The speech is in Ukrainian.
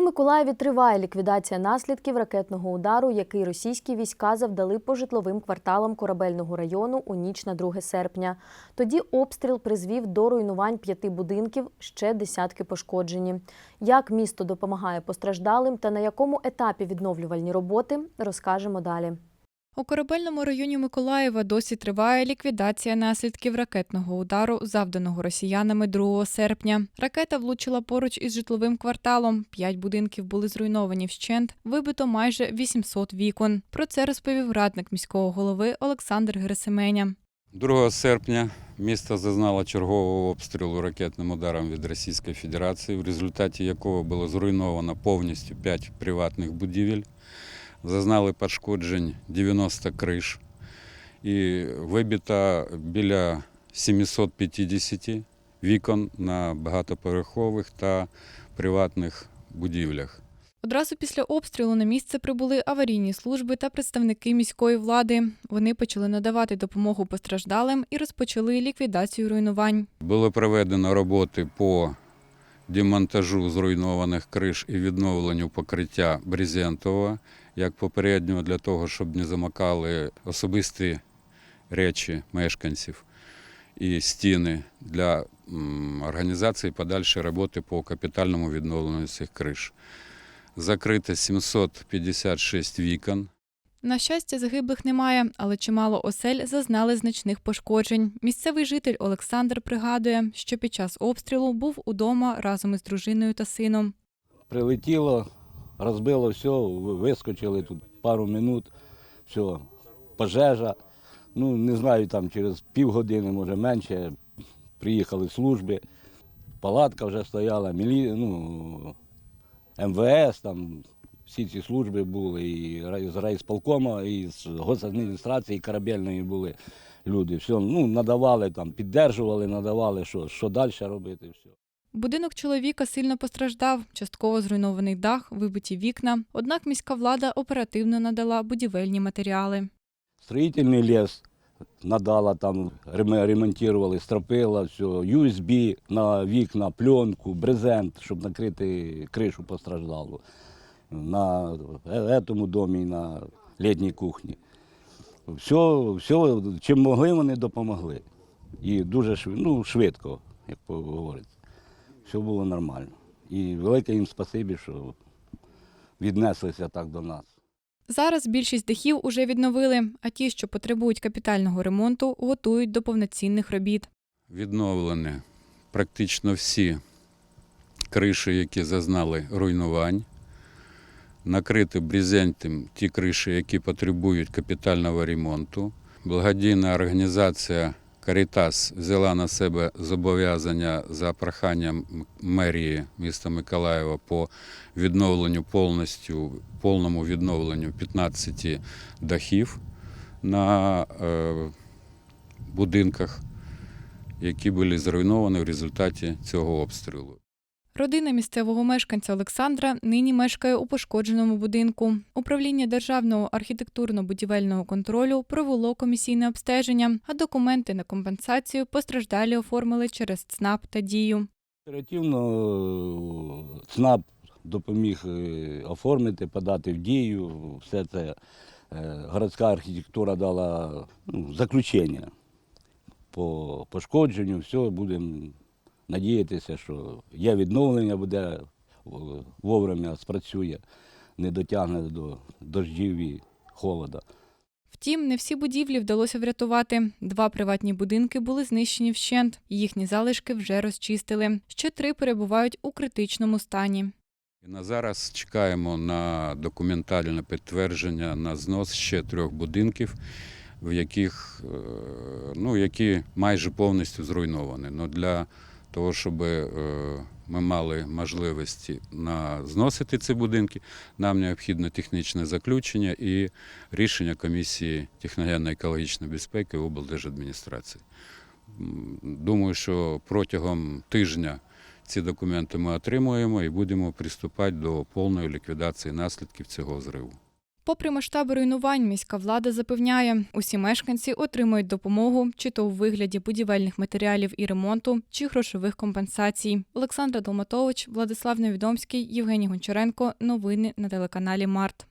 Миколаєві триває ліквідація наслідків ракетного удару, який російські війська завдали по житловим кварталам корабельного району у ніч на 2 серпня. Тоді обстріл призвів до руйнувань п'яти будинків, ще десятки пошкоджені. Як місто допомагає постраждалим та на якому етапі відновлювальні роботи, розкажемо далі. У корабельному районі Миколаєва досі триває ліквідація наслідків ракетного удару, завданого росіянами 2 серпня. Ракета влучила поруч із житловим кварталом. П'ять будинків були зруйновані вщент, вибито майже 800 вікон. Про це розповів радник міського голови Олександр Герасименя. 2 серпня місто зазнало чергового обстрілу ракетним ударом від Російської Федерації, в результаті якого було зруйновано повністю 5 приватних будівель. Зазнали пошкоджень 90 криш і вибито біля 750 вікон на багатоповерхових та приватних будівлях. Одразу після обстрілу на місце прибули аварійні служби та представники міської влади. Вони почали надавати допомогу постраждалим і розпочали ліквідацію руйнувань. Було проведено роботи по демонтажу зруйнованих криш і відновленню покриття брезентового, як попереднього для того, щоб не замокали особисті речі мешканців і стіни для організації подальшої роботи по капітальному відновленню цих криш. Закрито 756 вікон. На щастя, загиблих немає, але чимало осель зазнали значних пошкоджень. Місцевий житель Олександр пригадує, що під час обстрілу був удома разом із дружиною та сином. Прилетіло, розбило все, вискочили тут пару минут, все, пожежа. Ну, не знаю, там через півгодини, може менше, приїхали служби, палатка вже стояла, мілі... ну, МВС, там всі ці служби були, і з райсполкома, і з госадміністрації, корабельної були люди. Все, ну, надавали, там, піддержували, надавали, що, що далі робити. Все. Будинок чоловіка сильно постраждав, частково зруйнований дах, вибиті вікна. Однак міська влада оперативно надала будівельні матеріали. Строительный лес надала, там ремонтували, стропила, все, USB на вікна, пленку, брезент, щоб накрити кришу постраждалу. На е- этому домі, на літній кухні. Все, все, чим могли, вони допомогли. І дуже швидко, ну, швидко, як говориться. Все було нормально. І велике їм спасибі, що віднеслися так до нас. Зараз більшість дахів уже відновили, а ті, що потребують капітального ремонту, готують до повноцінних робіт. Відновлені практично всі криші, які зазнали руйнувань. Накриті брезентом ті криші, які потребують капітального ремонту. Благодійна організація Карітас взяла на себе зобов'язання за проханням мерії міста Миколаєва по відновленню повністю, повному відновленню 15 дахів на е, будинках які були зруйновані в результаті цього обстрілу. Родина місцевого мешканця Олександра нині мешкає у пошкодженому будинку. Управління державного архітектурно-будівельного контролю провело комісійне обстеження, а документи на компенсацію постраждалі оформили через ЦНАП та дію. Оперативно е, ЦНАП допоміг е, оформити, подати в дію. Все це е, городська архітектура дала ну, заключення по пошкодженню. Все, будемо надіятися, що є відновлення, буде вовремя спрацює, не дотягне до дождів і холода. Втім, не всі будівлі вдалося врятувати. Два приватні будинки були знищені вщент. Їхні залишки вже розчистили. Ще три перебувають у критичному стані. На зараз чекаємо на документальне підтвердження на знос ще трьох будинків, в яких е, ну, які майже повністю зруйновані. Ну, для того, щоб е, ми мали можливості на зносити ці будинки, нам необхідно технічне заключення і рішення комісії техногенно-екологічної безпеки облдержадміністрації. Думаю, що протягом тижня ці документи ми отримуємо і будемо приступати до повної ліквідації наслідків цього зриву. Попри масштаби руйнувань, міська влада запевняє, усі мешканці отримують допомогу чи то у вигляді будівельних матеріалів і ремонту, чи грошових компенсацій. Олександра Долматович, Владислав Невідомський, Євгеній Гончаренко. Новини на телеканалі Март.